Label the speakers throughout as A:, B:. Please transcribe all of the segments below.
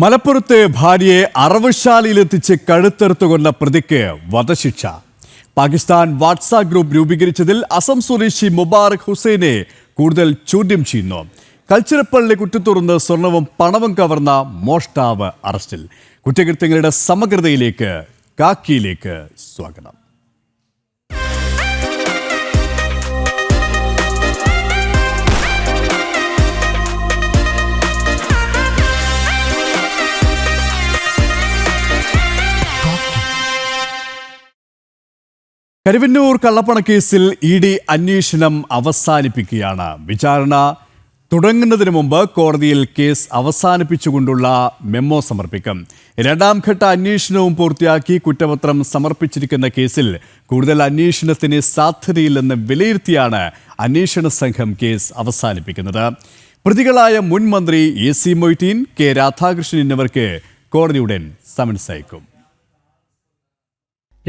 A: മലപ്പുറത്ത് ഭാര്യയെ അറവുശാലയിലെത്തിച്ച് കഴുത്തെറുത്തുകൊണ്ട പ്രതിക്ക് വധശിക്ഷ. പാകിസ്ഥാൻ വാട്സാപ്പ് ഗ്രൂപ്പ് രൂപീകരിച്ചതിൽ അസം സ്വദേശി മുബാറക് ഹുസൈനെ കൂടുതൽ ചോദ്യം ചെയ്യുന്നു. കൽച്ചിറപ്പള്ളി കുറ്റത്തുറന്ന് സ്വർണവും പണവും കവർന്ന മോഷ്ടാവ് അറസ്റ്റിൽ. കുറ്റകൃത്യങ്ങളുടെ സമഗ്രതയിലേക്ക് കാക്കിയിലേക്ക് സ്വാഗതം. കരുവന്നൂർ കള്ളപ്പണക്കേസിൽ ഇ ഡി അന്വേഷണം അവസാനിപ്പിക്കുകയാണ്. വിചാരണ തുടങ്ങുന്നതിന് മുമ്പ് കോടതിയിൽ കേസ് അവസാനിപ്പിച്ചുകൊണ്ടുള്ള മെമ്മോ സമർപ്പിക്കും. രണ്ടാം ഘട്ട അന്വേഷണവും പൂർത്തിയാക്കി കുറ്റപത്രം സമർപ്പിച്ചിരിക്കുന്ന കേസിൽ കൂടുതൽ അന്വേഷണത്തിന് സാധ്യതയില്ലെന്ന് വിലയിരുത്തിയാണ് അന്വേഷണ സംഘം കേസ് അവസാനിപ്പിക്കുന്നത്. പ്രതികളായ മുൻ മന്ത്രി A C Moideen K Radhakrishnan എന്നിവർക്ക് കോടതിയുടൻ സമൻസ് അയക്കും.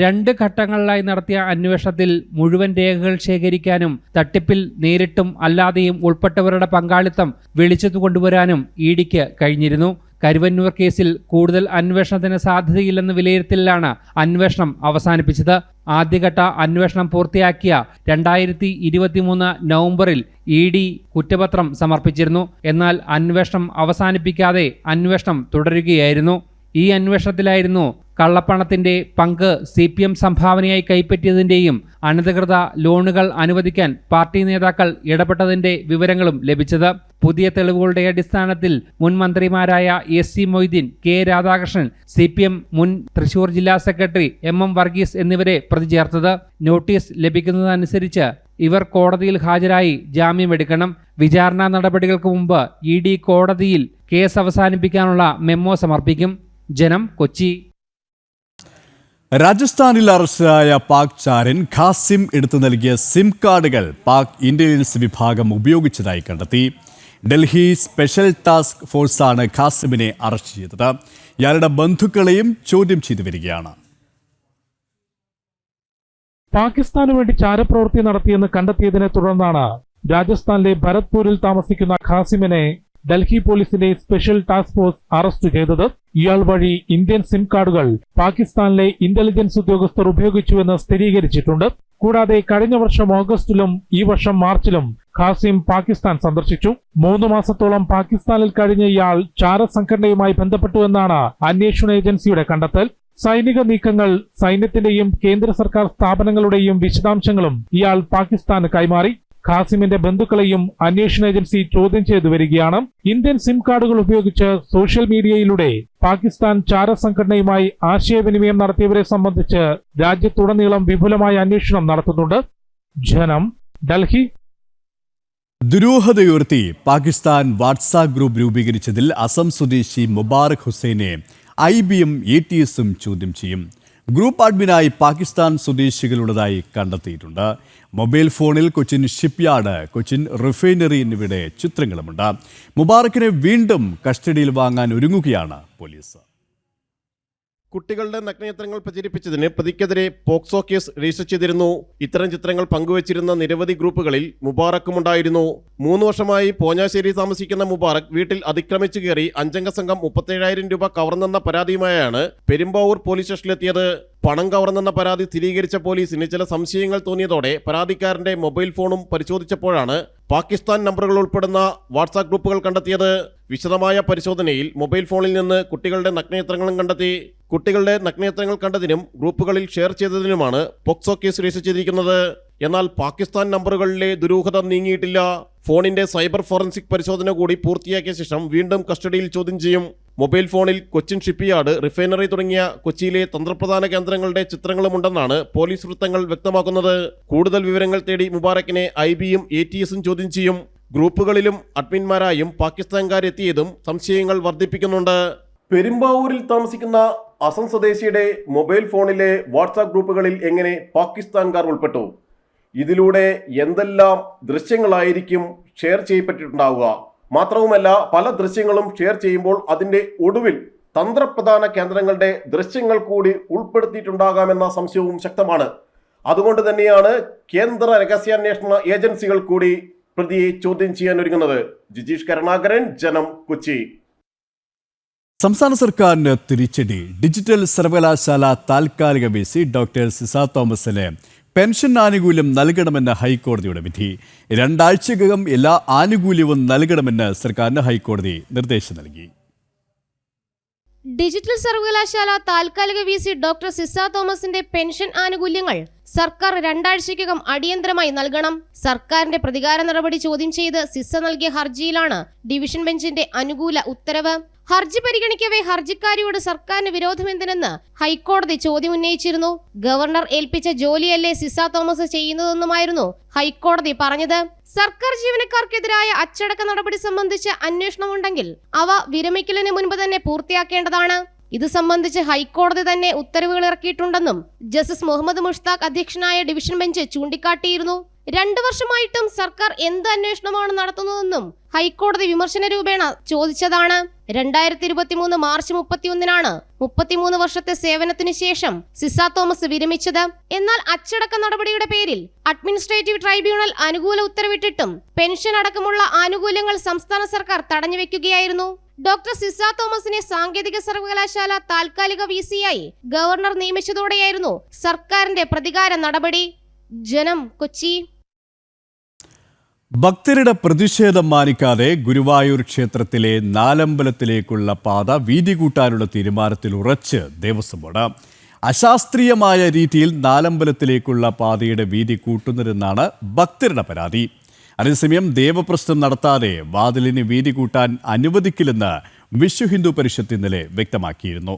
B: രണ്ട് ഘട്ടങ്ങളിലായി നടത്തിയ അന്വേഷണത്തിൽ മുഴുവൻ രേഖകൾ ശേഖരിക്കാനും തട്ടിപ്പിൽ നേരിട്ടും അല്ലാതെയും ഉൾപ്പെട്ടവരുടെ പങ്കാളിത്തം വിളിച്ചു കൊണ്ടുവരാനും ഇ ഡിക്ക് കഴിഞ്ഞിരുന്നു. കരുവന്നൂർ കേസിൽ കൂടുതൽ അന്വേഷണത്തിന് സാധ്യതയില്ലെന്ന വിലയിരുത്തലിലാണ് അന്വേഷണം അവസാനിപ്പിച്ചത്. ആദ്യഘട്ട അന്വേഷണം പൂർത്തിയാക്കിയ രണ്ടായിരത്തി ഇരുപത്തിമൂന്ന് നവംബറിൽ ഇ ഡി കുറ്റപത്രം സമർപ്പിച്ചിരുന്നു. എന്നാൽ അന്വേഷണം അവസാനിപ്പിക്കാതെ അന്വേഷണം തുടരുകയായിരുന്നു. ഈ അന്വേഷണത്തിലായിരുന്നു കള്ളപ്പണത്തിന്റെ പങ്ക് സി പി എം സംഭാവനയായി കൈപ്പറ്റിയതിന്റെയും അനധികൃത ലോണുകൾ അനുവദിക്കാൻ പാർട്ടി നേതാക്കൾ ഇടപെട്ടതിന്റെ വിവരങ്ങളും ലഭിച്ചത്. പുതിയ തെളിവുകളുടെ അടിസ്ഥാനത്തിൽ മുൻ മന്ത്രിമാരായ S C Moideen K Radhakrishnan C P M മുൻ തൃശൂർ ജില്ലാ സെക്രട്ടറി എം എം വർഗീസ് എന്നിവരെ പ്രതി ചേർത്തത് നോട്ടീസ് ലഭിക്കുന്നതനുസരിച്ച് ഇവർ കോടതിയിൽ ഹാജരായി ജാമ്യമെടുക്കണം വിചാരണ നടപടികൾക്ക് മുമ്പ് ഇ ഡി കോടതിയിൽ കേസ് അവസാനിപ്പിക്കാനുള്ള മെമ്മോ സമർപ്പിക്കും. ജനം കൊച്ചി.
A: രാജസ്ഥാനിൽ അറസ്റ്റിലായ പാക് ചാരൻ ഖാസിം എടുത്തു നൽകിയ സിം കാർഡുകൾ പാക് ഇന്റലിജൻസ് വിഭാഗം ഉപയോഗിച്ചതായി കണ്ടെത്തി. ഡൽഹി സ്പെഷ്യൽ ടാസ്ക് ഫോഴ്സാണ് ഖാസിമിനെ അറസ്റ്റ് ചെയ്തത്. ഇയാളുടെ ബന്ധുക്കളെയും ചോദ്യം ചെയ്തു വരികയാണ്.
C: പാകിസ്ഥാനു വേണ്ടി ചാരപ്രവൃത്തി നടത്തിയെന്ന് കണ്ടെത്തിയതിനെ തുടർന്നാണ് രാജസ്ഥാനിലെ ഭരത്പൂരിൽ താമസിക്കുന്ന ഖാസിമിനെ ഡൽഹി പോലീസിന്റെ സ്പെഷ്യൽ ടാസ്ക് ഫോഴ്സ് അറസ്റ്റ് ചെയ്തത്. ഇയാൾ വഴി ഇന്ത്യൻ സിം കാർഡുകൾ പാകിസ്ഥാനിലെ ഇന്റലിജൻസ് ഉദ്യോഗസ്ഥർ ഉപയോഗിച്ചുവെന്ന് സ്ഥിരീകരിച്ചിട്ടുണ്ട്. കൂടാതെ കഴിഞ്ഞ വർഷം ഓഗസ്റ്റിലും ഈ വർഷം മാർച്ചിലും ഖാസിം പാകിസ്ഥാൻ സന്ദർശിച്ചു. മൂന്ന് മാസത്തോളം പാകിസ്ഥാനിൽ കഴിഞ്ഞ ഇയാൾ ചാരസംഘടനയുമായി ബന്ധപ്പെട്ടുവെന്നാണ് അന്വേഷണ ഏജൻസിയുടെ കണ്ടെത്തൽ. സൈനിക നീക്കങ്ങൾ സൈന്യത്തിന്റെയും കേന്ദ്ര സർക്കാർ സ്ഥാപനങ്ങളുടെയും വിശദാംശങ്ങളും ഇയാൾ പാകിസ്ഥാന് കൈമാറി. ഖാസിമിന്റെ ബന്ധുക്കളെയും അന്വേഷണ ഏജൻസി ചോദ്യം ചെയ്തു വരികയാണ്. ഇന്ത്യൻ സിം കാർഡുകൾ ഉപയോഗിച്ച് സോഷ്യൽ മീഡിയയിലൂടെ പാകിസ്ഥാൻ ചാര സംഘടനയുമായി ആശയവിനിമയം നടത്തിയവരെ സംബന്ധിച്ച് രാജ്യത്തുടനീളം വിപുലമായ അന്വേഷണം നടത്തുന്നുണ്ട്. ജനം ഡൽഹി.
A: ദുരൂഹതയുയർത്തി പാകിസ്ഥാൻ വാട്സാപ്പ് ഗ്രൂപ്പ് രൂപീകരിച്ചതിൽ അസം സ്വദേശി മുബാറക് ഹുസൈനെ ഐ ബിയും എ ടി എസും ചോദ്യം ചെയ്യും. ഗ്രൂപ്പ് അഡ്മിനായി പാകിസ്ഥാൻ സ്വദേശികളുള്ളതായി കണ്ടെത്തിയിട്ടുണ്ട്. മൊബൈൽ ഫോണിൽ കൊച്ചിൻ ഷിപ്പ്യാർഡ് കൊച്ചിൻ റിഫൈനറി എന്നിവയുടെ ചിത്രങ്ങളുമുണ്ട്. മുബാറക്കിനെ വീണ്ടും കസ്റ്റഡിയിൽ വാങ്ങാൻ ഒരുങ്ങുകയാണ് പോലീസ്.
D: കുട്ടികളുടെ നഗ്നചിത്രങ്ങൾ പ്രചരിപ്പിച്ചതിന് പ്രതിക്കെതിരെ പോക്സോ കേസ് രജിസ്റ്റർ ചെയ്തിരുന്നു. ഇത്തരം ചിത്രങ്ങൾ പങ്കുവച്ചിരുന്ന നിരവധി ഗ്രൂപ്പുകളിൽ മുബാറക്കും ഉണ്ടായിരുന്നു മൂന്ന് വർഷമായി പോഞ്ഞാശ്ശേരി താമസിക്കുന്ന മുബാറക് വീട്ടിൽ അതിക്രമിച്ചു കയറി അഞ്ചംഗ സംഘം മുപ്പത്തേഴായിരം രൂപ കവർന്നെന്ന പരാതിയുമായാണ് പെരുമ്പാവൂർ പോലീസ് സ്റ്റേഷനിലെത്തിയത്. പണം കവർന്നെന്ന പരാതി സ്ഥിരീകരിച്ച പോലീസിന് ചില സംശയങ്ങൾ തോന്നിയതോടെ പരാതിക്കാരന്റെ മൊബൈൽ ഫോണും പരിശോധിച്ചപ്പോഴാണ് പാകിസ്ഥാൻ നമ്പറുകൾ ഉൾപ്പെടുന്ന വാട്സാപ്പ് ഗ്രൂപ്പുകൾ കണ്ടെത്തിയത്. വിശദമായ പരിശോധനയിൽ മൊബൈൽ ഫോണിൽ നിന്ന് കുട്ടികളുടെ നഗ്നചിത്രങ്ങളും കണ്ടെത്തി. കുട്ടികളുടെ നഗ്നേത്രങ്ങൾ കണ്ടതിനും ഗ്രൂപ്പുകളിൽ ഷെയർ ചെയ്തതിനുമാണ് പോക്സോ കേസ് രജിസ്റ്റർ ചെയ്തിരിക്കുന്നത്. എന്നാൽ പാകിസ്ഥാൻ നമ്പറുകളിലെ ദുരൂഹത നീങ്ങിയിട്ടില്ല. ഫോണിന്റെ സൈബർ ഫോറൻസിക് പരിശോധന കൂടി പൂർത്തിയാക്കിയ ശേഷം വീണ്ടും കസ്റ്റഡിയിൽ ചോദ്യം ചെയ്യും. മൊബൈൽ ഫോണിൽ കൊച്ചിൻ ഷിപ്പ്യാർഡ് റിഫൈനറി തുടങ്ങിയ കൊച്ചിയിലെ തന്ത്രപ്രധാന കേന്ദ്രങ്ങളുടെ ചിത്രങ്ങളുമുണ്ടെന്നാണ് പോലീസ് വൃത്തങ്ങൾ വ്യക്തമാക്കുന്നത്. കൂടുതൽ വിവരങ്ങൾ തേടി മുബാറക്കിനെ ഐ ബിയും എ ടി എസും ചോദ്യം ചെയ്യും. ഗ്രൂപ്പുകളിലും അഡ്മിന്മാരായും പാകിസ്ഥാൻകാരെത്തിയതും സംശയങ്ങൾ വർദ്ധിപ്പിക്കുന്നുണ്ട്. പെരുമ്പാവൂരിൽ താമസിക്കുന്ന അസം സ്വദേശിയുടെ മൊബൈൽ ഫോണിലെ വാട്സാപ്പ് ഗ്രൂപ്പുകളിൽ എങ്ങനെ പാകിസ്ഥാൻകാർ ഉൾപ്പെട്ടു? ഇതിലൂടെ എന്തെല്ലാം ദൃശ്യങ്ങളായിരിക്കും ഷെയർ ചെയ്യപ്പെട്ടിട്ടുണ്ടാവുക? മാത്രവുമല്ല പല ദൃശ്യങ്ങളും ഷെയർ ചെയ്യുമ്പോൾ അതിന്റെ ഒടുവിൽ തന്ത്രപ്രധാന കേന്ദ്രങ്ങളുടെ ദൃശ്യങ്ങൾ കൂടി ഉൾപ്പെടുത്തിയിട്ടുണ്ടാകാമെന്ന സംശയവും ശക്തമാണ്. അതുകൊണ്ട് തന്നെയാണ് കേന്ദ്ര രഹസ്യാന്വേഷണ ഏജൻസികൾ കൂടി പ്രതിയെ ചോദ്യം ചെയ്യാൻ ഒരുങ്ങുന്നത്. ജിജീഷ് കരുണാകരൻ ജനം കൊച്ചി.
A: സംസ്ഥാന സർക്കാരിന് തിരിച്ചടി. ഡിജിറ്റൽ സർവകലാശാല താൽക്കാലിക വി സി ഡോക്ടർ സിസ തോമസിന് പെൻഷൻ ആനുകൂല്യം നൽകണമെന്ന ഹൈക്കോടതിയുടെ വിധി. രണ്ടാഴ്ചക്കകം എല്ലാ ആനുകൂല്യവും നൽകണമെന്ന് സർക്കാരിന് ഹൈക്കോടതി നിർദ്ദേശം നൽകി.
E: ഡിജിറ്റൽ സർവകലാശാല താൽക്കാലിക വി സി ഡോക്ടർ സിസ തോമസിന്റെ പെൻഷൻ ആനുകൂല്യങ്ങൾ സർക്കാർ രണ്ടാഴ്ചയ്ക്കകം അടിയന്തരമായി നൽകണം. സർക്കാരിന്റെ പ്രതികാര നടപടി ചോദ്യം ചെയ്ത് സിസ നൽകിയ ഹർജിയിലാണ് ഡിവിഷൻ ബെഞ്ചിന്റെ അനുകൂല ഉത്തരവ്. ഹർജി പരിഗണിക്കവേ ഹർജിക്കാരിയോട് സർക്കാരിന് വിരോധമെന്തിനെന്ന് ഹൈക്കോടതി ചോദ്യം ഉന്നയിച്ചിരുന്നു. ഗവർണർ ഏൽപ്പിച്ച ജോലിയല്ലേ സിസ തോമസ് ചെയ്യുന്നതെന്നുമായിരുന്നു ഹൈക്കോടതി പറഞ്ഞത്. സർക്കാർ ജീവനക്കാർക്കെതിരായ അച്ചടക്ക നടപടി സംബന്ധിച്ച് അന്വേഷണമുണ്ടെങ്കിൽ അവ വിരമിക്കലിന് മുൻപ് തന്നെ പൂർത്തിയാക്കേണ്ടതാണ്. ഇത് സംബന്ധിച്ച് ഹൈക്കോടതി തന്നെ ഉത്തരവുകൾ ഇറക്കിയിട്ടുണ്ടെന്നും ജസ്റ്റിസ് മുഹമ്മദ് മുഷ്താഖ് അധ്യക്ഷനായ ഡിവിഷൻ ബെഞ്ച് ചൂണ്ടിക്കാട്ടിയിരുന്നു. രണ്ടു വർഷമായിട്ടും സർക്കാർ എന്ത് അന്വേഷണമാണ് നടത്തുന്നതെന്നും ഹൈക്കോടതി വിമർശന രൂപേണ ചോദിച്ചതാണ്. രണ്ടായിരത്തി ഇരുപത്തിമൂന്ന് മാർച്ച് മുപ്പത്തിയൊന്നിനാണ് മുപ്പത്തിമൂന്ന് വർഷത്തെ സേവനത്തിനു ശേഷം സിസ തോമസ് വിരമിച്ചത്. എന്നാൽ അച്ചടക്ക നടപടിയുടെ പേരിൽ അഡ്മിനിസ്ട്രേറ്റീവ് ട്രൈബ്യൂണൽ അനുകൂല ഉത്തരവിട്ടിട്ടും പെൻഷൻ അടക്കമുള്ള ആനുകൂല്യങ്ങൾ സംസ്ഥാന സർക്കാർ തടഞ്ഞുവെക്കുകയായിരുന്നു. ഡോക്ടർ സിസ തോമസിനെ സാങ്കേതിക സർവകലാശാല താൽക്കാലിക വി സിയായി ഗവർണർ നിയമിച്ചതോടെയായിരുന്നു സർക്കാരിന്റെ പ്രതികാര നടപടി. ജനം കൊച്ചി.
A: ഭക്തരുടെ പ്രതിഷേധം മാനിക്കാതെ ഗുരുവായൂർ ക്ഷേത്രത്തിലെ നാലമ്പലത്തിലേക്കുള്ള പാത വീതി കൂട്ടാനുള്ള തീരുമാനത്തിൽ ഉറച്ച് ദേവസ്വം ബോർഡ് അശാസ്ത്രീയമായ രീതിയിൽ നാലമ്പലത്തിലേക്കുള്ള പാതയുടെ വീതി കൂട്ടുന്നതെന്നാണ് ഭക്തരുടെ പരാതി. അതേസമയം ദേവപ്രശ്നം നടത്താതെ വാതിലിന് വീതി കൂട്ടാൻ അനുവദിക്കില്ലെന്ന് വിശ്വ ഹിന്ദു പരിഷത്ത് ഇന്നലെ വ്യക്തമാക്കിയിരുന്നു.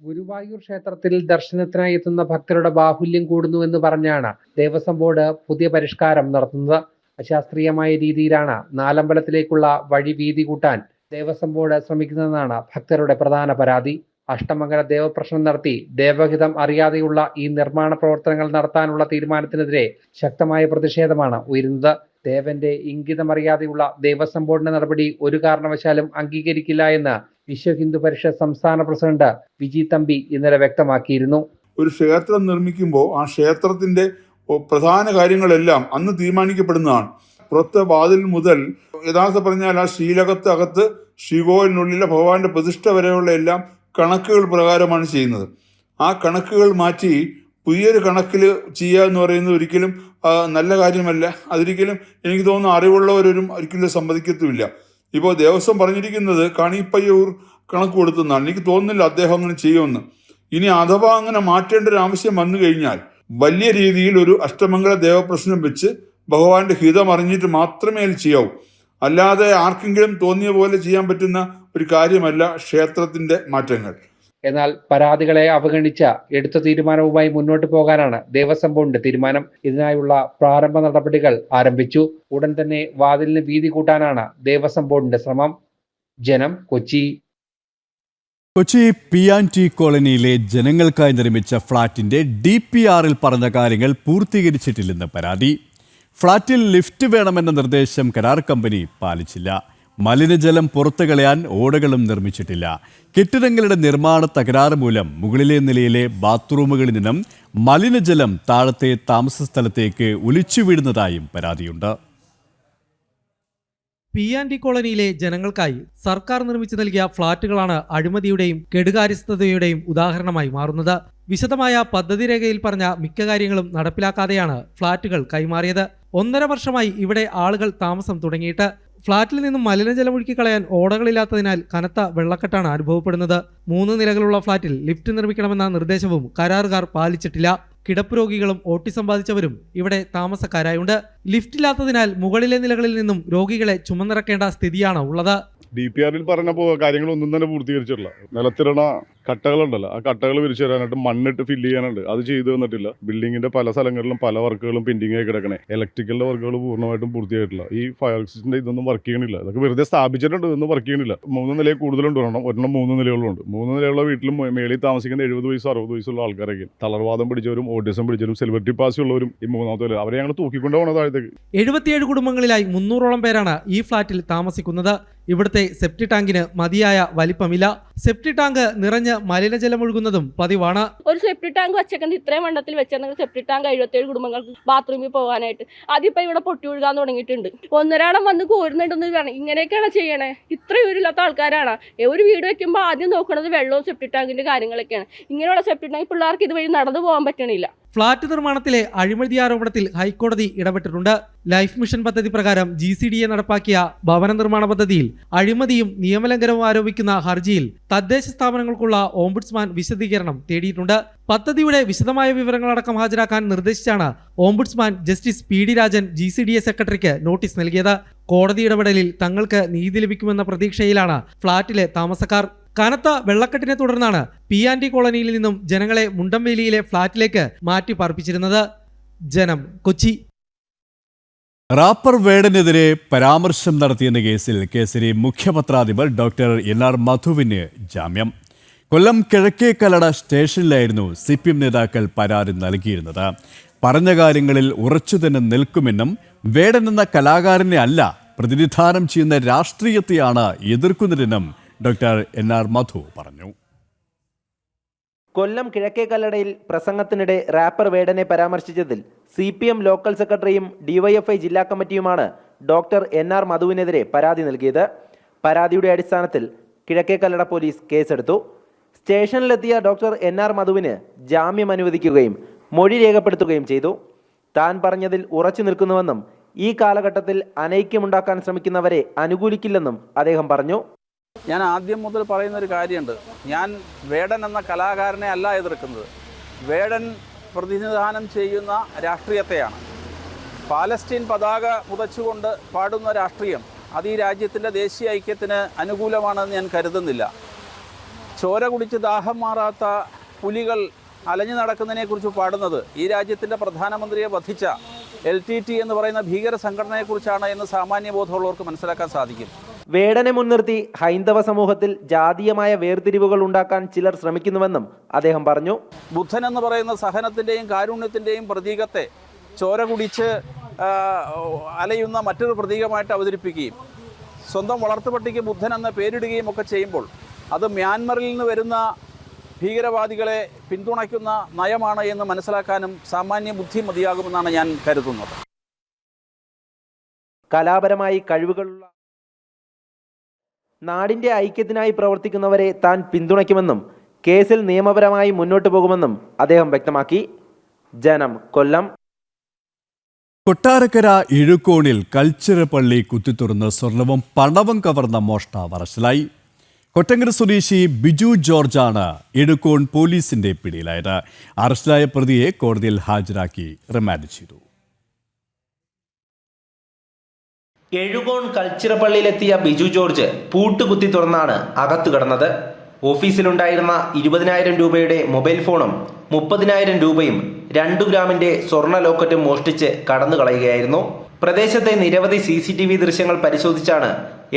B: ഗുരുവായൂർ ക്ഷേത്രത്തിൽ ദർശനത്തിനായി എത്തുന്ന ഭക്തരുടെ ബാഹുല്യം കൂടുന്നു എന്ന് പറഞ്ഞാണ് ദേവസ്വം ബോർഡ് പുതിയ പരിഷ്കാരം നടത്തുന്നത്. അശാസ്ത്രീയമായ രീതിയിലാണ് നാലമ്പലത്തിലേക്കുള്ള വഴി വീതി കൂട്ടാൻ ദേവസ്വം ബോർഡ് ശ്രമിക്കുന്നതെന്നാണ് ഭക്തരുടെ പ്രധാന പരാതി. അഷ്ടമംഗല ദേവപ്രശ്നം നടത്തി ദേവഹിതം അറിയാതെയുള്ള ഈ നിർമ്മാണ പ്രവർത്തനങ്ങൾ നടത്താനുള്ള തീരുമാനത്തിനെതിരെ ശക്തമായ പ്രതിഷേധമാണ് ഉയരുന്നത്. ദേവന്റെ ഇംഗിതമറിയാതെയുള്ള ദേവസ്വം ബോർഡിന്റെ നടപടി ഒരു കാരണവശാലും അംഗീകരിക്കില്ല എന്ന് വിശ്വ ഹിന്ദു പരിഷത്ത് സംസ്ഥാന പ്രസിഡന്റ് വിജി തമ്പി ഇന്നലെ വ്യക്തമാക്കിയിരുന്നു.
F: ഒരു ക്ഷേത്രം നിർമ്മിക്കുമ്പോൾ ആ ക്ഷേത്രത്തിന്റെ പ്രധാന കാര്യങ്ങളെല്ലാം അന്ന് തീരുമാനിക്കപ്പെടുന്നതാണ്. പുറത്തെ വാതിൽ മുതൽ യഥാർത്ഥ പറഞ്ഞാൽ ആ ശ്രീലകത്ത് അകത്ത് ശ്രീകോവിലിനുള്ളിലെ ഭഗവാന്റെ പ്രതിഷ്ഠ വരെയുള്ള എല്ലാം കണക്കുകൾ പ്രകാരമാണ് ചെയ്യുന്നത്. ആ കണക്കുകൾ മാറ്റി പുതിയൊരു കണക്കിൽ ചെയ്യുക എന്ന് പറയുന്നത് ഒരിക്കലും നല്ല കാര്യമല്ല. അതൊരിക്കലും എനിക്ക് തോന്നുന്നു അറിവുള്ളവരും ഒരിക്കലും സമ്മതിക്കത്തുമില്ല. ഇപ്പോൾ ദേവസ്വം പറഞ്ഞിരിക്കുന്നത് കണിപ്പയ്യൂർ കണക്ക് കൊടുത്തെന്നാണ്. എനിക്ക് തോന്നുന്നില്ല അദ്ദേഹം അങ്ങനെ ചെയ്യുമെന്ന്. ഇനി അഥവാ അങ്ങനെ മാറ്റേണ്ട ഒരു ആവശ്യം വന്നു കഴിഞ്ഞാൽ വലിയ രീതിയിൽ ഒരു അഷ്ടമംഗല ദേവപ്രശ്നം വെച്ച് ഭഗവാന്റെ ഹിതം അറിഞ്ഞിട്ട് മാത്രമേ ചെയ്യാവൂ. അല്ലാതെ ആർക്കെങ്കിലും തോന്നിയ പോലെ ചെയ്യാൻ പറ്റുന്ന ഒരു കാര്യമല്ല ക്ഷേത്രത്തിന്റെ മാറ്റങ്ങൾ.
B: എന്നാൽ പരാതികളെ അവഗണിച്ച എടുത്ത തീരുമാനവുമായി മുന്നോട്ട് പോകാനാണ് ദേവസ്വം ബോർഡിന്റെ തീരുമാനം. ഇതിനായുള്ള പ്രാരംഭ നടപടികൾ ആരംഭിച്ചു. ഉടൻ തന്നെ വാതിലിന് വീതി കൂട്ടാനാണ് ദേവസ്വം ബോർഡിന്റെ ശ്രമം. ജനം കൊച്ചി.
A: കൊച്ചി പി ടി കോളനിയിലെ ജനങ്ങൾക്കായി നിർമ്മിച്ച ഫ്ളാറ്റിന്റെ ഡി പി ആറിൽ പറഞ്ഞ കാര്യങ്ങൾ പൂർത്തീകരിച്ചിട്ടില്ലെന്ന് പരാതി. ഫ്ളാറ്റിൽ ലിഫ്റ്റ് വേണമെന്ന നിർദ്ദേശം കരാർ കമ്പനി പാലിച്ചില്ല. മലിനജലം പുറത്തു കളയാൻ ഓടകളും നിർമ്മിച്ചിട്ടില്ല. കെട്ടിടങ്ങളുടെ നിർമ്മാണ തകരാറ് മൂലം മുകളിലെ നിലയിലെ ബാത്റൂമുകളിൽ നിന്നും മലിനജലം താഴത്തെ താമസ സ്ഥലത്തേക്ക് ഒലിച്ചു വീഴുന്നതായും പരാതിയുണ്ട്.
G: പി ആൻഡ് കോളനിയിലെ ജനങ്ങൾക്കായി സർക്കാർ നിർമ്മിച്ചു നൽകിയ ഫ്ളാറ്റുകളാണ് അഴിമതിയുടെയും കെടുകാര്യസ്ഥതയുടെയും ഉദാഹരണമായി മാറുന്നത്. വിശദമായ പദ്ധതി രേഖയിൽ പറഞ്ഞ മിക്ക കാര്യങ്ങളും നടപ്പിലാക്കാതെയാണ് ഫ്ളാറ്റുകൾ കൈമാറിയത്. ഒന്നര വർഷമായി ഇവിടെ ആളുകൾ താമസം തുടങ്ങിയിട്ട്. ഫ്ളാറ്റിൽ നിന്നും മലിനജലം ഒഴുക്കി കളയാൻ ഓടകളില്ലാത്തതിനാൽ കനത്ത വെള്ളക്കെട്ടാണ് അനുഭവപ്പെടുന്നത്. മൂന്ന് നിലകളുള്ള ഫ്ളാറ്റിൽ ലിഫ്റ്റ് നിർമ്മിക്കണമെന്ന നിർദ്ദേശവും കരാറുകാർ പാലിച്ചിട്ടില്ല. കിടപ്പ് രോഗികളും ഓട്ടിസം ബാധിച്ചവരും ഇവിടെ താമസക്കാരായുണ്ട്. ലിഫ്റ്റില്ലാത്തതിനാൽ മുകളിലെ നിലകളിൽ നിന്നും രോഗികളെ ചുമന്നിറക്കേണ്ട സ്ഥിതിയാണ് ഉള്ളത്.
H: ഡി പി ആറിൽ പറഞ്ഞ കാര്യങ്ങളൊന്നും തന്നെ പൂർത്തീകരിച്ചിട്ടില്ല. നിലത്തിരണ കട്ടകളുണ്ടല്ലോ. ആ കട്ടകൾ വിരിച്ചു തരാനായിട്ട് മണ്ണിട്ട് ഫില്ല് ചെയ്യാനുണ്ട്. അത് ചെയ്തു തന്നിട്ടില്ല. ബിൽഡിങ്ങിന്റെ പല സ്ഥലങ്ങളിലും പല വർക്കുകളും പെൻഡിങ് ആയി കിടക്കണേ. ഇലക്ട്രിക്കലിന്റെ വർക്കുകൾ പൂർണമായിട്ടും പൂർത്തിയായിട്ടില്ല. ഈ ഫയർ സിസ്റ്റത്തിന്റെ ഇതൊന്നും വർക്ക് ചെയ്യണില്ല. ഇതൊക്കെ വെറുതെ സ്ഥാപിച്ചിട്ടുണ്ട്. ഇതൊന്നും വർക്ക് ചെയ്യണില്ല. മൂന്ന് നിലയിൽ കൂടുതലുണ്ട്. ഒരെണ്ണം ഒരെണ്ണം മൂന്ന് നിലകളുണ്ട് മൂന്ന് നിലയുള്ള വീട്ടിലും മേളിൽ താമസിക്കുന്ന എഴുപത് വയസ്സ് അറുപത് വയസ്സുള്ള ആൾക്കാരൊക്കെ തളർവാദം പിടിച്ചവരും ഓട്ടിസം പിടിച്ചവരും സെലിബ്രിറ്റി പാസ് ഉള്ളവരും ഈ മൂന്നാമത്തെ അവരെ ഞങ്ങൾ തൂക്കിക്കൊണ്ട് പോകണം താഴത്തേക്ക്.
G: എഴുപത്തിയേഴ് കുടുംബങ്ങളിലായി മുന്നൂറോളം പേരാണ് ഈ ഫ്ളാറ്റിൽ താമസിക്കുന്നത്. ഇവിടുത്തെ സെപ്റ്റി ടാങ്കിന് മതിയായ വലിപ്പമില്ല. സെപ്റ്റി ടാങ്ക് നിറഞ്ഞ് മലിനജലം ഒഴുകുന്നതും പതിവാണ്.
I: ഒരു സെപ്റ്റി ടാങ്ക് വെച്ചേക്കുന്നത് ഇത്രയും വണ്ണത്തിൽ വെച്ചിരുന്നെങ്കിൽ സെപ്റ്റി ടാങ്ക് എഴുപത്തേഴ് കുടുംബങ്ങൾക്ക് ബാത്റൂമിൽ പോകാനായിട്ട്. അതിപ്പോൾ ഇവിടെ പൊട്ടി ഒഴുകാൻ തുടങ്ങിയിട്ടുണ്ട്. ഒന്നരാടം വന്ന് കോരുന്നുണ്ടെന്ന് പറഞ്ഞു. ഇങ്ങനെയൊക്കെയാണ് ചെയ്യണേ. ഇത്രയും ഇല്ലാത്ത ആൾക്കാരാണ്. ഒരു വീട് വെക്കുമ്പോൾ ആദ്യം നോക്കുന്നത് വെള്ളവും സെപ്റ്റി ടാങ്കിന്റെ കാര്യങ്ങളൊക്കെയാണ്. ഇങ്ങനെയുള്ള സെപ്റ്റി ടാങ്ക് പിള്ളേർക്ക് ഇതുവഴി നടന്നു പോകാൻ പറ്റണില്ല.
G: ഫ്ളാറ്റ് നിർമ്മാണത്തിലെ അഴിമതി ആരോപണത്തിൽ ഹൈക്കോടതി ഇടപെട്ടിട്ടുണ്ട്. ലൈഫ് മിഷൻ പദ്ധതി പ്രകാരം ജി സി ഡി എ നടപ്പാക്കിയ ഭവന നിർമ്മാണ പദ്ധതിയിൽ അഴിമതിയും നിയമലംഘനവും ആരോപിക്കുന്ന ഹർജിയിൽ തദ്ദേശ സ്ഥാപനങ്ങൾക്കുള്ള ഓംബുഡ്സ്മാൻ വിശദീകരണം തേടിയിട്ടുണ്ട്. പദ്ധതിയുടെ വിശദമായ വിവരങ്ങളടക്കം ഹാജരാക്കാൻ നിർദ്ദേശിച്ചാണ് ombudsman justice P D Rajan G C D A സെക്രട്ടറിക്ക് നോട്ടീസ് നൽകിയത്. കോടതി ഇടപെടലിൽ തങ്ങൾക്ക് നീതി ലഭിക്കുമെന്ന പ്രതീക്ഷയിലാണ് ഫ്ളാറ്റിലെ താമസക്കാർ കനത്ത വെള്ളക്കെട്ടിനെ തുടർന്നാണ് പി ആൻഡ് കോളനിയിൽ നിന്നും ജനങ്ങളെ മുണ്ടംവേലിയിലെ ഫ്ളാറ്റിലേക്ക് മാറ്റി പാർപ്പിച്ചിരുന്നത്. ജനം കൊച്ചി.
A: റാപ്പർ വേടനെതിരെ പരാമർശം നടത്തിയെന്ന കേസിൽ കേസരി മുഖ്യപത്രാധിപർ ഡോക്ടർ എൻ. ആർ. മധുവിന് ജാമ്യം. കൊല്ലം കിഴക്കേക്കലട സ്റ്റേഷനിലായിരുന്നു സി പി എം നേതാക്കൾ പരാതി നൽകിയിരുന്നത്. പറഞ്ഞ കാര്യങ്ങളിൽ ഉറച്ചു തന്നെ നിൽക്കുമെന്നും വേടൻ എന്ന കലാകാരനെ അല്ല പ്രതിനിധാനം ചെയ്യുന്ന രാഷ്ട്രീയത്തെയാണ് എതിർക്കുന്നതെന്നും ഡോക്ടർ എൻ ആർ മധു പറഞ്ഞു.
J: കൊല്ലം കിഴക്കേ കല്ലടയിൽ പ്രസംഗത്തിനിടെ റാപ്പർ വേടനെ പരാമർശിച്ചതിൽ സി പി എം ലോക്കൽ സെക്രട്ടറിയും ഡിവൈഎഫ്ഐ ജില്ലാ കമ്മിറ്റിയുമാണ് ഡോക്ടർ എൻ ആർ മധുവിനെതിരെ പരാതി നൽകിയത്. പരാതിയുടെ അടിസ്ഥാനത്തിൽ കിഴക്കേ കല്ലട പോലീസ് കേസെടുത്തു. സ്റ്റേഷനിലെത്തിയ ഡോക്ടർ എൻ ആർ മധുവിന് ജാമ്യം അനുവദിക്കുകയും മൊഴി രേഖപ്പെടുത്തുകയും ചെയ്തു. താൻ പറഞ്ഞതിൽ ഉറച്ചു നിൽക്കുന്നുവെന്നും ഈ കാലഘട്ടത്തിൽ അനൈക്യമുണ്ടാക്കാൻ ശ്രമിക്കുന്നവരെ അനുകൂലിക്കില്ലെന്നും അദ്ദേഹം പറഞ്ഞു.
K: ഞാൻ ആദ്യം മുതൽ പറയുന്ന ഒരു കാര്യമുണ്ട്. ഞാൻ വേടൻ എന്ന കലാകാരനെ അല്ല എതിർക്കുന്നത്. വേടൻ പ്രതിനിധാനം ചെയ്യുന്ന രാഷ്ട്രീയത്തെയാണ്. പാലസ്റ്റീൻ പതാക പുതച്ചുകൊണ്ട് പാടുന്ന രാഷ്ട്രീയം അത് ഈ രാജ്യത്തിന്റെ ദേശീയ ഐക്യത്തിന് അനുകൂലമാണെന്ന് ഞാൻ കരുതുന്നില്ല. ചോര കുടിച്ച് ദാഹം മാറാത്ത പുലികൾ അലഞ്ഞു നടക്കുന്നതിനെക്കുറിച്ച് പാടുന്നത് ഈ രാജ്യത്തിന്റെ പ്രധാനമന്ത്രിയെ വധിച്ച എൽ ടി ടി എന്ന് പറയുന്ന ഭീകര സംഘടനയെക്കുറിച്ചാണ് എന്ന് സാമാന്യബോധമുള്ളവർക്ക് മനസ്സിലാക്കാൻ സാധിക്കും.
J: വേടനെ മുൻനിർത്തി ഹൈന്ദവ സമൂഹത്തിൽ ജാതീയമായ വേർതിരിവുകൾ ഉണ്ടാക്കാൻ ചിലർ ശ്രമിക്കുന്നുവെന്നും അദ്ദേഹം പറഞ്ഞു.
K: ബുദ്ധൻ എന്ന് പറയുന്ന സഹനത്തിന്റെയും കാരുണ്യത്തിന്റെയും പ്രതീകത്തെ ചോര കുടിച്ച് അലയുന്ന മറ്റൊരു പ്രതീകമായിട്ട് അവതരിപ്പിക്കുകയും സ്വന്തം വളർത്തുപട്ടിക്ക് ബുദ്ധൻ എന്ന പേരിടുകയും ഒക്കെ ചെയ്യുമ്പോൾ അത് മ്യാൻമറിൽ നിന്ന് വരുന്ന ഭീകരവാദികളെ പിന്തുണയ്ക്കുന്ന നയമാണ് എന്ന് മനസ്സിലാക്കാനും സാമാന്യ ബുദ്ധി മതിയാകുമെന്നാണ് ഞാൻ കരുതുന്നത്.
J: കലാപരമായി കഴിവുകളുള്ള നാടിന്റെ ഐക്യത്തിനായി പ്രവർത്തിക്കുന്നവരെ താൻ പിന്തുണയ്ക്കുമെന്നും കേസിൽ നിയമപരമായി മുന്നോട്ടു പോകുമെന്നും അദ്ദേഹം വ്യക്തമാക്കി. ജനം കൊല്ലം.
A: കൊട്ടാരക്കര ഇഴുക്കോണിൽ പള്ളി കുത്തിത്തുറന്ന് സ്വർണവും പണവും കവർന്ന മോഷ്ടാവ് അറസ്റ്റിലായി കൊറ്റങ്കര സ്വദേശി ബിജു ജോർജാണ് ഇടുക്കോൺ പോലീസിന്റെ പിടിയിലായത്. അറസ്റ്റിലായ പ്രതിയെ കോടതിയിൽ ഹാജരാക്കി റിമാൻഡ് ചെയ്തു.
J: എഴുകോൺ കൾച്ചറൽ പള്ളിയിലെത്തിയ ബിജു ജോർജ് പൂട്ടുകുത്തി തുറന്നാണ് അകത്തു കടന്നത്. ഓഫീസിലുണ്ടായിരുന്ന ഇരുപതിനായിരം രൂപയുടെ മൊബൈൽ ഫോണും മുപ്പതിനായിരം രൂപയും രണ്ടു ഗ്രാമിന്റെ സ്വർണ ലോക്കറ്റും മോഷ്ടിച്ച് കടന്നു കളയുകയായിരുന്നു. പ്രദേശത്തെ നിരവധി സി സി ടി വി ദൃശ്യങ്ങൾ പരിശോധിച്ചാണ്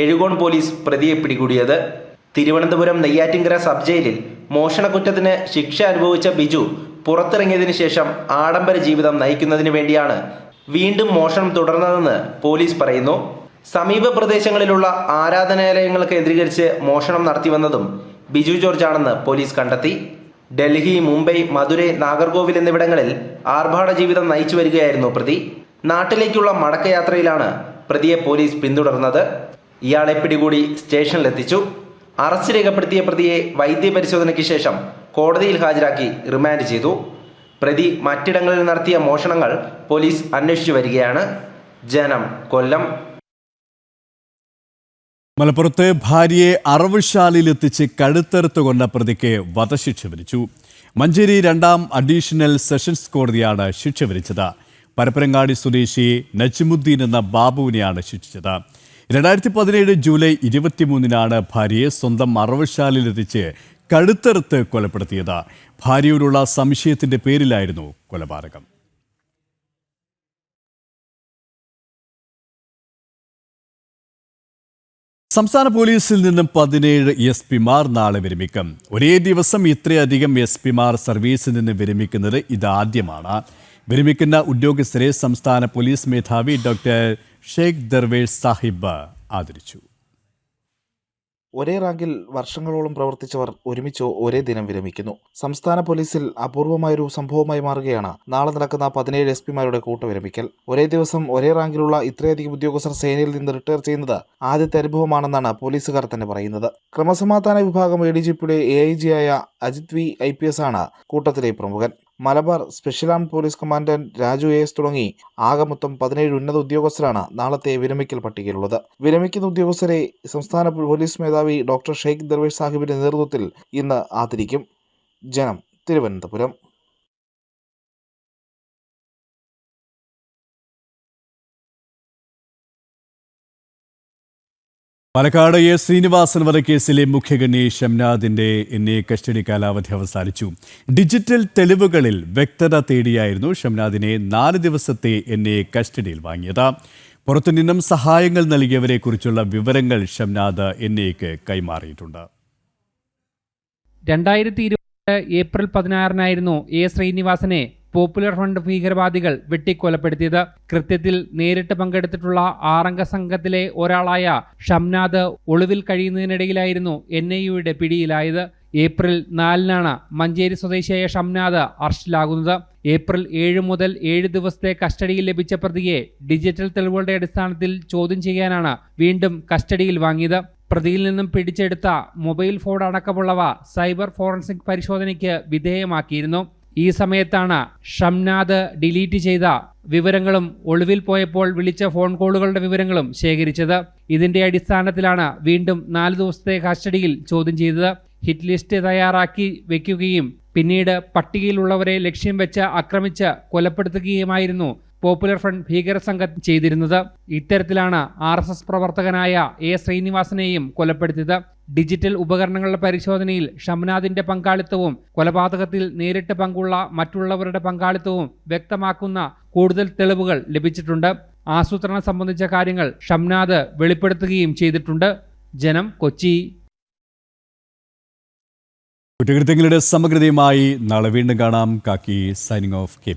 J: എഴുകോൺ പോലീസ് പ്രതിയെ പിടികൂടിയത്. തിരുവനന്തപുരം നെയ്യാറ്റിങ്കര സബ് ജയിലിൽ മോഷണക്കുറ്റത്തിന് ശിക്ഷ അനുഭവിച്ച ബിജു പുറത്തിറങ്ങിയതിനു ശേഷം ആഡംബര ജീവിതം നയിക്കുന്നതിന് വേണ്ടിയാണ് വീണ്ടും മോഷണം തുടർന്നതെന്ന് പോലീസ് പറയുന്നു. സമീപ പ്രദേശങ്ങളിലുള്ള ആരാധനാലയങ്ങൾ കേന്ദ്രീകരിച്ച് മോഷണം നടത്തിവന്നതും ബിജു ജോർജ് ആണെന്ന് പോലീസ് കണ്ടെത്തി. ഡൽഹി മുംബൈ മധുരൈ നാഗർകോവിൽ എന്നിവിടങ്ങളിൽ ആർഭാട ജീവിതം നയിച്ചു വരികയായിരുന്നു പ്രതി. നാട്ടിലേക്കുള്ള മടക്കയാത്രയിലാണ് പ്രതിയെ പോലീസ് പിന്തുടർന്നത്. ഇയാളെ പിടികൂടി സ്റ്റേഷനിലെത്തിച്ചു. അറസ്റ്റ് രേഖപ്പെടുത്തിയ പ്രതിയെ വൈദ്യപരിശോധനയ്ക്ക് ശേഷം കോടതിയിൽ ഹാജരാക്കി റിമാൻഡ് ചെയ്തു. പ്രതി മറ്റിടങ്ങളിൽ നടത്തിയ മോഷണങ്ങൾ പോലീസ് അന്വേഷിച്ചു വരികയാണ്. ജനം കൊല്ലം.
A: മലപ്പുറത്ത് ഭാര്യയെ അറവുശാലയിലെത്തിച്ച് കഴുത്തറുത്ത് കൊണ്ട പ്രതിക്ക് വധശിക്ഷ വിധിച്ചു. മഞ്ചേരി രണ്ടാം അഡീഷണൽ സെഷൻസ് കോടതിയാണ് ശിക്ഷ വിധിച്ചത്. പരപ്പരങ്ങാടി സ്വദേശി നജിമുദ്ദീൻ എന്ന ബാബുവിനെയാണ് ശിക്ഷിച്ചത്. രണ്ടായിരത്തി പതിനേഴ് ജൂലൈ ഇരുപത്തിമൂന്നിനാണ് ഭാര്യയെ സ്വന്തം അറവുശാലയിലെത്തിച്ച് കഴുത്തറുത്ത് കൊലപ്പെടുത്തിയത്. ഭാര്യയോടുള്ള സംശയത്തിന്റെ പേരിലായിരുന്നു കൊലപാതകം. സംസ്ഥാന പോലീസിൽ നിന്നും പതിനേഴ് എസ് പിമാർ നാളെ വിരമിക്കും. ഒരേ ദിവസം ഇത്രയധികം എസ് പിമാർ സർവീസിൽ നിന്ന് വിരമിക്കുന്നത് ഇതാദ്യമാണ്. വിരമിക്കുന്ന ഉദ്യോഗസ്ഥരെ സംസ്ഥാന പോലീസ് മേധാവി ഡോക്ടർ ഷെയ്ഖ് ദർവേഷ് സാഹിബ് ആദരിച്ചു.
L: ഒരേ റാങ്കിൽ വർഷങ്ങളോളം പ്രവർത്തിച്ചവർ ഒരുമിച്ച് ഒരേ ദിനം വിരമിക്കുന്നു. സംസ്ഥാന പോലീസിൽ അപൂർവമായൊരു സംഭവമായി മാറുകയാണ്. നാളെ നടക്കുന്ന പതിനേഴ് എസ് പിമാരുടെ കൂട്ടവിരമിക്കൽ. ഒരേ ദിവസം ഒരേ റാങ്കിലുള്ള ഇത്രയധികം ഉദ്യോഗസ്ഥർ സേനയിൽ നിന്ന് റിട്ടയർ ചെയ്യുന്നത് ആദ്യത്തെ അനുഭവമാണെന്നാണ് പോലീസുകാർ തന്നെ പറയുന്നത്. ക്രമസമാധാന വിഭാഗം എ ഡി ജി പിയുടെ എ ഐ ജി ആയ Ajith V I P S ആണ് കൂട്ടത്തിലെ പ്രമുഖൻ. Malabar special arm police commandant Raju S തുടങ്ങി. ആകെ മൊത്തം പതിനേഴ് ഉന്നത ഉദ്യോഗസ്ഥരാണ് നാളത്തെ വിരമിക്കൽ പട്ടികയിലുള്ളത്. വിരമിക്കുന്ന ഉദ്യോഗസ്ഥരെ സംസ്ഥാന പോലീസ് മേധാവി ഡോക്ടർ ഷെയ്ഖ് ദർവേഷ് സാഹിബിന്റെ നേതൃത്വത്തിൽ ഇന്ന് ആദരിക്കും. ജനം തിരുവനന്തപുരം.
A: പാലക്കാട് എ ശ്രീനിവാസൻ വധക്കേസിലെ മുഖ്യഗണി ഷംനാദിന്റെ ഐ കസ്റ്റഡി കാലാവധി അവസാനിച്ചു. ഡിജിറ്റൽ തെളിവുകളിൽ വ്യക്തത തേടിയായിരുന്നു ഷംനാദിനെ നാല് ദിവസത്തെ ഐ കസ്റ്റഡിയിൽ വാങ്ങിയത്. പുറത്തുനിന്നും സഹായങ്ങൾ നൽകിയവരെ കുറിച്ചുള്ള വിവരങ്ങൾ ഷംനാദ് എൻ ഐക്ക് കൈമാറിയിട്ടുണ്ട്.
B: രണ്ടായിരത്തി ഇരുപത് ഏപ്രിൽ പതിനാറിനായിരുന്നു എ ശ്രീനിവാസനെ പോപ്പുലർ ഫ്രണ്ട് ഭീകരവാദികൾ വെട്ടിക്കൊലപ്പെടുത്തിയത്. കൃത്യത്തിൽ നേരിട്ട് പങ്കെടുത്തിട്ടുള്ള ആറംഗ സംഘത്തിലെ ഒരാളായ ഷംനാദ് ഒളിവിൽ കഴിയുന്നതിനിടയിലായിരുന്നു എൻ ഐ യുടെ പിടിയിലായത്. ഏപ്രിൽ നാലിനാണ് മഞ്ചേരി സ്വദേശിയായ ഷംനാദ് അറസ്റ്റിലാകുന്നത്. ഏപ്രിൽ ഏഴ് മുതൽ ഏഴ് ദിവസത്തെ കസ്റ്റഡിയിൽ ലഭിച്ച പ്രതിയെ ഡിജിറ്റൽ തെളിവുകളുടെ അടിസ്ഥാനത്തിൽ ചോദ്യം ചെയ്യാനാണ് വീണ്ടും കസ്റ്റഡിയിൽ വാങ്ങിയത്. പ്രതിയിൽ നിന്നും പിടിച്ചെടുത്ത മൊബൈൽ ഫോൺ അടക്കമുള്ളവ സൈബർ ഫോറൻസിക് പരിശോധനയ്ക്ക് വിധേയമാക്കിയിരുന്നു. ഈ സമയത്താണ് ഷംനാദ് ഡിലീറ്റ് ചെയ്ത വിവരങ്ങളും ഒളിവിൽ പോയപ്പോൾ വിളിച്ച ഫോൺ കോളുകളുടെ വിവരങ്ങളും ശേഖരിച്ചത്. ഇതിന്റെ അടിസ്ഥാനത്തിലാണ് വീണ്ടും നാല് ദിവസത്തെ കസ്റ്റഡിയിൽ ചോദ്യം ചെയ്തത്. ഹിറ്റ് ലിസ്റ്റ് തയ്യാറാക്കി വെക്കുകയും പിന്നീട് പട്ടികയിലുള്ളവരെ ലക്ഷ്യം വെച്ച് ആക്രമിച്ച് കൊലപ്പെടുത്തുകയുമായിരുന്നു പോപ്പുലർ ഫ്രണ്ട് ഭീകര സംഘം ചെയ്തിരുന്നത്. ഇത്തരത്തിലാണ് ആർ പ്രവർത്തകനായ എ ശ്രീനിവാസനെയും കൊലപ്പെടുത്തിയത്. ഡിജിറ്റൽ ഉപകരണങ്ങളുടെ പരിശോധനയിൽ ഷംനാദിന്റെ പങ്കാളിത്തവും കൊലപാതകത്തിൽ നേരിട്ട് പങ്കുള്ള മറ്റുള്ളവരുടെ പങ്കാളിത്തവും വ്യക്തമാക്കുന്ന കൂടുതൽ തെളിവുകൾ ലഭിച്ചിട്ടുണ്ട്. ആസൂത്രണം സംബന്ധിച്ച കാര്യങ്ങൾ ഷംനാദ് വെളിപ്പെടുത്തുകയും ചെയ്തിട്ടുണ്ട്. ജനം കൊച്ചി.
A: കുറ്റകൃത്യങ്ങളുടെ സമഗ്രതയുമായി നാളെ വീണ്ടും കാണാം. കാക്കി സൈനിങ് ഓഫ് കെ